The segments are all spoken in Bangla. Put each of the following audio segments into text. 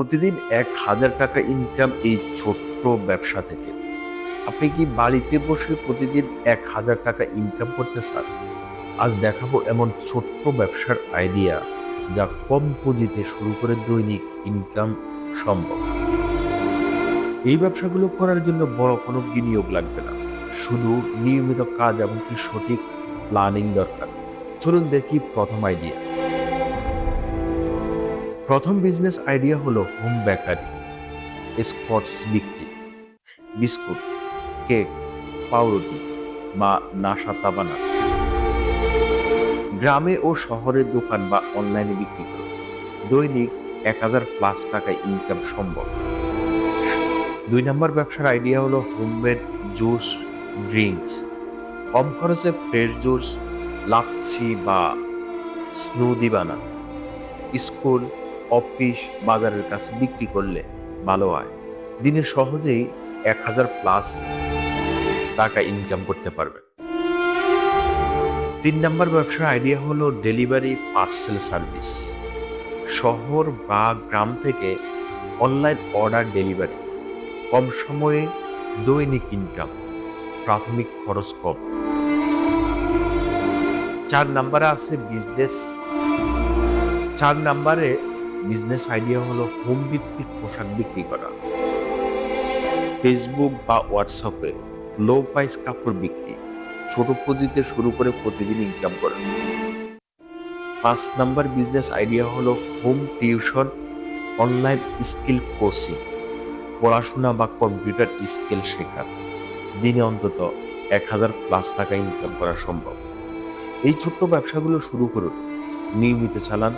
প্রতিদিন এক হাজার টাকা ইনকাম এই ছোট্ট ব্যবসা থেকে। আপনি কি বাড়িতে বসে প্রতিদিন এক হাজার টাকা ইনকাম করতে চান? আজ দেখাবো এমন ছোট্ট ব্যবসার আইডিয়া যা কম পুঁজিতে শুরু করে দৈনিক ইনকাম সম্ভব। এই ব্যবসাগুলো করার জন্য বড় কোনো বিনিয়োগ লাগবে না। শুধু নিয়মিত কাজ এবং কি সঠিক প্ল্যানিং দরকার। চলুন দেখি প্রথম আইডিয়া প্রথম বিজনেস আইডিয়া হলো হোম বেকারি স্পটস বিক্রি, বিস্কুট কেক পাউরুটি বা নাশাতা বানানো গ্রামে ও শহরের দোকান বা অনলাইনে বিক্রি করুন দৈনিক এক হাজার প্লাস টাকা ইনকাম সম্ভব। দুই নম্বর ব্যবসার আইডিয়া হলো হোমমেড জুস ড্রিঙ্কস কম খরচে ফ্রেশ জুস লাচ্ছি বা স্নুদি বানান। স্কুল অফিস বাজারের কাছে বিক্রি করলে ভালো হয়। দিনে সহজেই এক হাজার প্লাস টাকা ইনকাম করতে পারবেন। তিন নম্বর ব্যবসার আইডিয়া হলো ডেলিভারি পার্সেল সার্ভিস শহর বা গ্রাম থেকে অনলাইন অর্ডার ডেলিভারি কম সময়ে দৈনিক ইনকাম প্রাথমিক খরচ কম। চার নাম্বারে আছে বিজনেস চার নাম্বারে বিজনেস আইডিয়া হলো হোম ভিত্তিক পোশাক বিক্রি করা। ফেসবুক বা হোয়াটসঅ্যাপে লো প্রাইস কাপড় বিক্রি, ছোট পুঁজিতে শুরু করে প্রতিদিন ইনকাম করেন পাঁচ নাম্বার বিজনেস আইডিয়া হলো home tuition online skill coaching পড়াশোনা বা কম্পিউটার স্কিল শেখা। দিনে অন্তত এক হাজার প্লাস টাকা ইনকাম করা সম্ভব। এই ছোট্ট ব্যবসাগুলো শুরু করুন, নিয়মিত চালান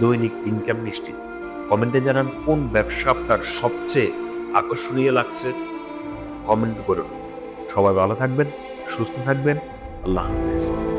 দৈনিক ইনকাম নিশ্চিত। কমেন্টে জানান কোন ব্যবসা আপনার সবচেয়ে আকর্ষণীয় লাগছে। কমেন্ট করুন। সবাই ভালো থাকবেন, সুস্থ থাকবেন। আল্লাহ হাফেজ।